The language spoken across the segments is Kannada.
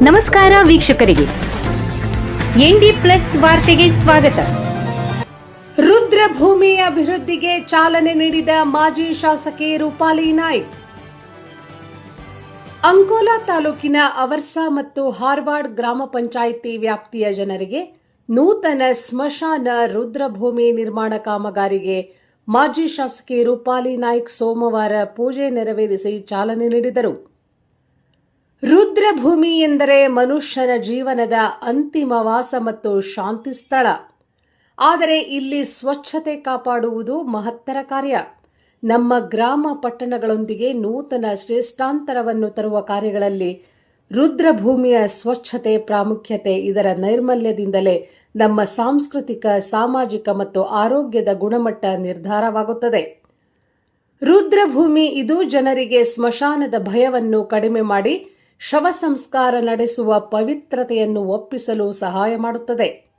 ನಮಸ್ಕಾರ ವೀಕ್ಷಕರಿಗೆ. ಎನ್ಡಿ ಪ್ಲಸ್ ವಾರ್ತೆಗೆ ಸ್ವಾಗತ. ರುದ್ರಭೂಮಿ ಅಭಿವೃದ್ಧಿಗೆ ಚಾಲನೆ ನೀಡಿದ ಮಾಜಿ ಶಾಸಕಿ ರೂಪಾಲಿ ನಾಯ್ಕ್. ಅಂಕೋಲಾ ತಾಲೂಕಿನ ಅವರ್ಸಾ ಮತ್ತು ಹಾರ್ವಾರ್ಡ್ ಗ್ರಾಮ ಪಂಚಾಯಿತಿ ವ್ಯಾಪ್ತಿಯ ಜನರಿಗೆ ನೂತನ ಸ್ಮಶಾನ ರುದ್ರಭೂಮಿ ನಿರ್ಮಾಣ ಕಾಮಗಾರಿಗೆ ಮಾಜಿ ಶಾಸಕಿ ರೂಪಾಲಿ ನಾಯ್ಕ್ ಸೋಮವಾರ ಪೂಜೆ ನೆರವೇರಿಸಿ ಚಾಲನೆ ನೀಡಿದರು. ರುದ್ರಭೂಮಿ ಎಂದರೆ ಮನುಷ್ಯನ ಜೀವನದ ಅಂತಿಮ ವಾಸ ಮತ್ತು ಶಾಂತಿ ಸ್ಥಳ. ಆದರೆ ಇಲ್ಲಿ ಸ್ವಚ್ಛತೆ ಕಾಪಾಡುವುದು ಮಹತ್ತರ ಕಾರ್ಯ. ನಮ್ಮ ಗ್ರಾಮ ಪಟ್ಟಣಗಳೊಂದಿಗೆ ನೂತನ ಶ್ರೇಷ್ಠಾಂತರವನ್ನು ತರುವ ಕಾರ್ಯಗಳಲ್ಲಿ ರುದ್ರಭೂಮಿಯ ಸ್ವಚ್ಛತೆ ಪ್ರಾಮುಖ್ಯತೆ ಇದರ ನೈರ್ಮಲ್ಯದಿಂದಲೇ ನಮ್ಮ ಸಾಂಸ್ಕೃತಿಕ, ಸಾಮಾಜಿಕ ಮತ್ತು ಆರೋಗ್ಯದ ಗುಣಮಟ್ಟ ನಿರ್ಧಾರವಾಗುತ್ತದೆ. ರುದ್ರಭೂಮಿ ಇದು ಜನರಿಗೆ ಸ್ಮಶಾನದ ಭಯವನ್ನು ಕಡಿಮೆ ಮಾಡಿ ಶವ ಸಂಸ್ಕಾರ ನಡೆಸುವ ಪವಿತ್ರತೆಯನ್ನು ಒಪ್ಪಿಸಲು ಸಹಾಯ ಮಾಡುತ್ತದೆ.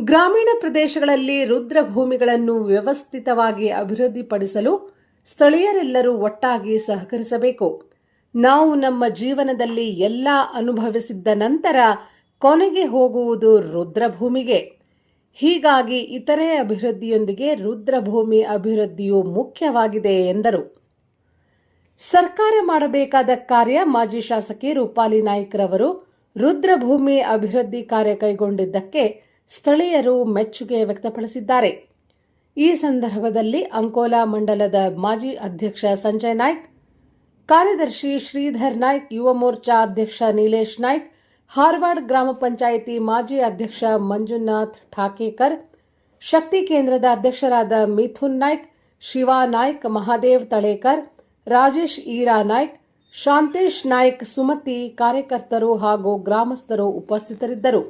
ಗ್ರಾಮೀಣ ಪ್ರದೇಶಗಳಲ್ಲಿ ರುದ್ರಭೂಮಿಗಳನ್ನು ವ್ಯವಸ್ಥಿತವಾಗಿ ಅಭಿವೃದ್ಧಿಪಡಿಸಲು ಸ್ಥಳೀಯರೆಲ್ಲರೂ ಒಟ್ಟಾಗಿ ಸಹಕರಿಸಬೇಕು. ನಾವು ನಮ್ಮ ಜೀವನದಲ್ಲಿ ಎಲ್ಲ ಅನುಭವಿಸಿದ್ದ ನಂತರ ಕೊನೆಗೆ ಹೋಗುವುದು ರುದ್ರಭೂಮಿಗೆ. ಹೀಗಾಗಿ ಇತರೆ ಅಭಿವೃದ್ಧಿಯೊಂದಿಗೆ ರುದ್ರಭೂಮಿ ಅಭಿವೃದ್ಧಿಯು ಮುಖ್ಯವಾಗಿದೆ ಎಂದರು. ಸರ್ಕಾರ ಮಾಡಬೇಕಾದ ಕಾರ್ಯ ಮಾಜಿ ಶಾಸಕಿ ರೂಪಾಲಿ ನಾಯ್ಕರವರು ರುದ್ರಭೂಮಿ ಅಭಿವೃದ್ಧಿ ಕಾರ್ಯ ಕೈಗೊಂಡಿದ್ದಕ್ಕೆ ಸ್ಥಳೀಯರು ಮೆಚ್ಚುಗೆ ವ್ಯಕ್ತಪಡಿಸಿದ್ದಾರೆ. ಈ ಸಂದರ್ಭದಲ್ಲಿ ಅಂಕೋಲಾ ಮಂಡಲದ ಮಾಜಿ ಅಧ್ಯಕ್ಷ ಸಂಜಯ್ ನಾಯ್ಕ್, ಕಾರ್ಯದರ್ಶಿ ಶ್ರೀಧರ್ ನಾಯ್ಕ್, ಯುವ ಮೋರ್ಚಾ ಅಧ್ಯಕ್ಷ ನೀಲೇಶ್ ನಾಯ್ಕ್ ಹಾರ್ವಾರ್ಡ್ ಗ್ರಾಮ ಪಂಚಾಯಿತಿ ಮಾಜಿ ಅಧ್ಯಕ್ಷ ಮಂಜುನಾಥ್ ಠಾಕೇಕರ್, ಶಕ್ತಿ ಕೇಂದ್ರದ ಅಧ್ಯಕ್ಷರಾದ ಮಿಥುನ್ ನಾಯ್ಕ್, ಶಿವಾ ನಾಯ್ಕ್, ಮಹಾದೇವ್ ತಳೇಕರ್ ರಾಜೇಶ್ ಈರಾ ನಾಯ್ಕ್ ಶಾಂತೇಶ್ ನಾಯ್ಕ್ ಸುಮತಿ ಕಾರ್ಯಕರ್ತರು ಹಾಗೂ ಗ್ರಾಮಸ್ಥರು ಉಪಸ್ಥಿತರಿದ್ದರು.